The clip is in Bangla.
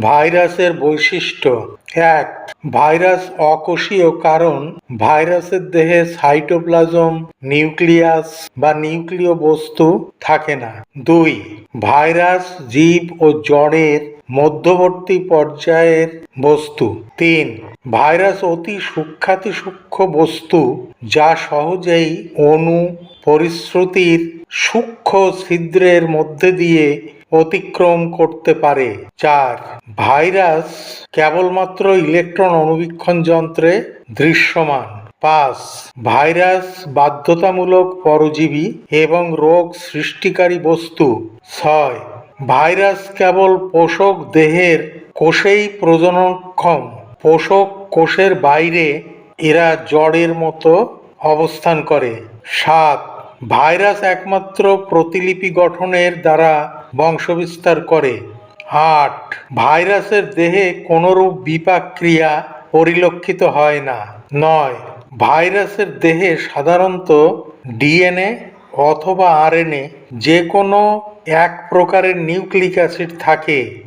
ভাইরাসের বৈশিষ্ট্য। এক, ভাইরাস অকোষীয় কারণ। ভাইরাসের দেহে সাইটোপ্লাজম, নিউক্লিয়াস বা নিউক্লিয় বস্তু থাকে না। দুই, ভাইরাস জীব ও জড়ের মধ্যবর্তী পর্যায়ের বস্তু। তিন ভাইরাস অতি সূক্ষাতি সূক্ষ্ম বস্তু যা সহজেই অণু পরিশ্রুতির সূক্ষ্ম ছিদ্রের মধ্যে দিয়ে অতিক্রম করতে পারে চার ভাইরাস কেবলমাত্র ইলেকট্রন অণুবীক্ষণ যন্ত্রে দৃশ্যমান। পাঁচ, ভাইরাস বাধ্যতামূলক পরজীবী এবং রোগ সৃষ্টিকারী বস্তু। ছয়, ভাইরাস কেবল পোষক দেহের কোষেই প্রজননক্ষম। পোষক কোষের বাইরে এরা জড়ের মতো অবস্থান করে। সাত, ভাইরাস একমাত্র প্রতিলিপি গঠনের দ্বারা বংশবিস্তার করে। আট, ভাইরাসের দেহে কোনোরূপ বিপাক ক্রিয়া পরিলক্ষিত হয় না। নয়, ভাইরাসের দেহে সাধারণত ডিএনএ অথবা আরএনএ যে কোনো এক প্রকারের নিউক্লিক অ্যাসিড থাকে।